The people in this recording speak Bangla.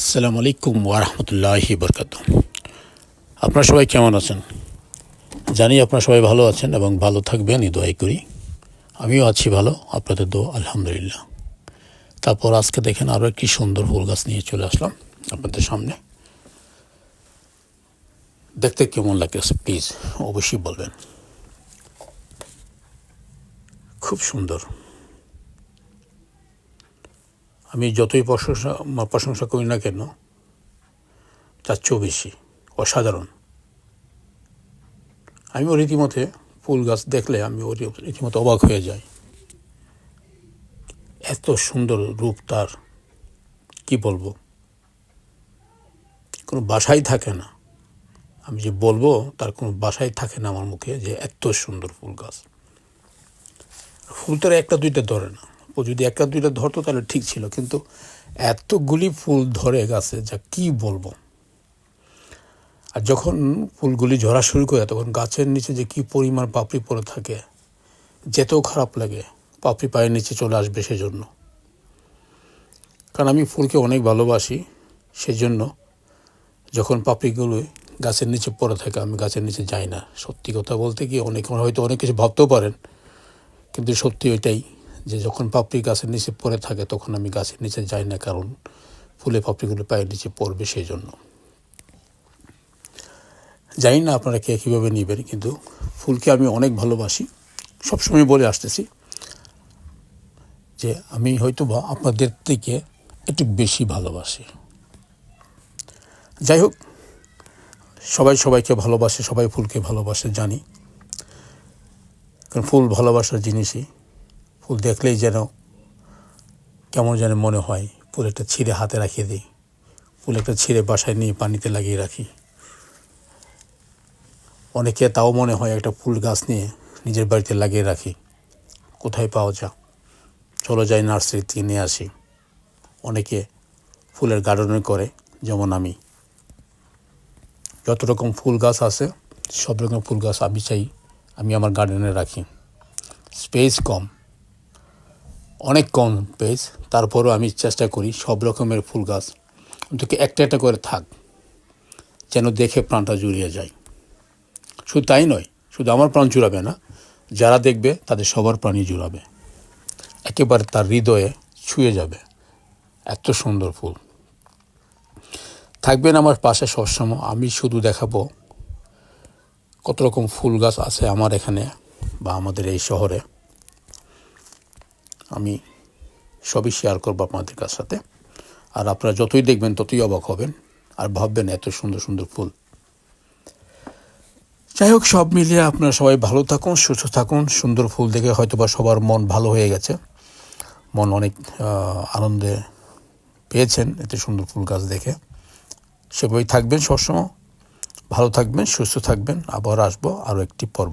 আসসালামু আলাইকুম ওরহমতুল্লাহি বরকাত আপনারা সবাই কেমন আছেন? জানি আপনারা সবাই ভালো আছেন এবং ভালো থাকবেন, এই দোয়াই করি। আমিও আছি ভালো, আপনাদের দো আলহামদুলিল্লাহ। তারপর আজকে দেখেন আরও একটি সুন্দর ফুল গাছ নিয়ে চলে আসলাম আপনাদের সামনে। দেখতে কেমন লাগতেছে, প্লিজ অবশ্যই বলবেন। খুব সুন্দর। আমি যতই প্রশংসা প্রশংসা করি না কেন, তার চেয়েও বেশি, অসাধারণ। আমি ওর রীতিমতে ফুল গাছ দেখলে আমি ওর রীতিমতো অবাক হয়ে যাই। এত সুন্দর রূপ তার, কি বলব? কোনো বাসাই থাকে না। আমি যে বলব, তার কোনো বাসাই থাকে না আমার মুখে যে এত সুন্দর ফুল গাছ। ফুল তার একটা দুইটা ধরে না। ও যদি একটা দুইটা ধরতো, তাহলে ঠিক ছিল। কিন্তু এতগুলি ফুল ধরে গাছে যা কি বলব? আর যখন ফুলগুলি ঝরা শুরু করে তখন গাছের নিচে যে কি পরিমাণ পাপড়ি পড়ে থাকে, যেতেও খারাপ লাগে। পাপড়ি পায়ের নিচে চলে আসবে সেজন্য। কারণ আমি ফুলকে অনেক ভালোবাসি, সেজন্য যখন পাপড়িগুলো গাছের নিচে পড়ে থাকে, আমি গাছের নিচে যাই না। সত্যি কথা বলতে কি, অনেক হয়তো অনেক কিছু ভাবতেও পারেন, কিন্তু সত্যি ওইটাই। যে যখন পাপড়ি গাছের নিচে পড়ে থাকে, তখন আমি গাছের নিচে যাই না, কারণ ফুলে পাপড়িগুলো পায়ের নিচে পড়বে সেই জন্য জানি না আপনারা কে কীভাবে নেবেন, কিন্তু ফুলকে আমি অনেক ভালোবাসি। সবসময় বলে আসতেছি যে, আমি হয়তো বা আপনাদের থেকে একটু বেশি ভালোবাসি। যাই হোক, সবাই সবাইকে ভালোবাসে, সবাই ফুলকে ভালোবাসে, জানি। কারণ ফুল ভালোবাসার জিনিসই। ফুল দেখলেই যেন কেমন যেন মনে হয়, ফুল একটা ছিঁড়ে হাতে রাখিয়ে দিই, ফুল একটা ছিঁড়ে বাসায় নিয়ে পানিতে লাগিয়ে রাখি। অনেকে তাও মনে হয় একটা ফুল গাছ নিয়ে নিজের বাড়িতে লাগিয়ে রাখি। কোথায় পাওয়া যা চলো যাই নার্সারি থেকে নিয়ে আসি। অনেকে ফুলের গার্ডেনিং করে, যেমন আমি। যত রকম ফুল গাছ আছে, সব রকম ফুল গাছ আমি চাই, আমি আমার গার্ডেনে রাখি। স্পেস কম। অনেক কম স্পেস তারপরেও আমি চেষ্টা করি সব রকমের ফুল গাছ। অন্তত একটা একটা করে থাক, যেন দেখে প্রাণটা জুড়িয়ে যায়। শুধু তাই নয়, শুধু আমার প্রাণ জুড়াবে না, যারা দেখবে তাদের সবার প্রাণই জুড়াবে। একেবারে তার হৃদয়ে ছুঁয়ে যাবে এত সুন্দর ফুল। থাকবেন আমার পাশে সবসময়, আমি শুধু দেখাবো কত রকম ফুল গাছ আছে আমার এখানে বা আমাদের এই শহরে। আমি সবই শেয়ার করব আপনাদের কাছ সাথে। আর আপনারা যতই দেখবেন, ততই অবাক হবেন আর ভাববেন এত সুন্দর সুন্দর ফুল। যাই হোক, সব মিলিয়ে আপনারা সবাই ভালো থাকুন, সুস্থ থাকুন। সুন্দর ফুল দেখে হয়তো বা সবার মন ভালো হয়ে গেছে। মন অনেক আনন্দে পেয়েছেন এত সুন্দর ফুল গাছ দেখে। সেভাবেই থাকবেন সবসময়। ভালো থাকবেন, সুস্থ থাকবেন। আবার আসব আরও একটি পর্ব।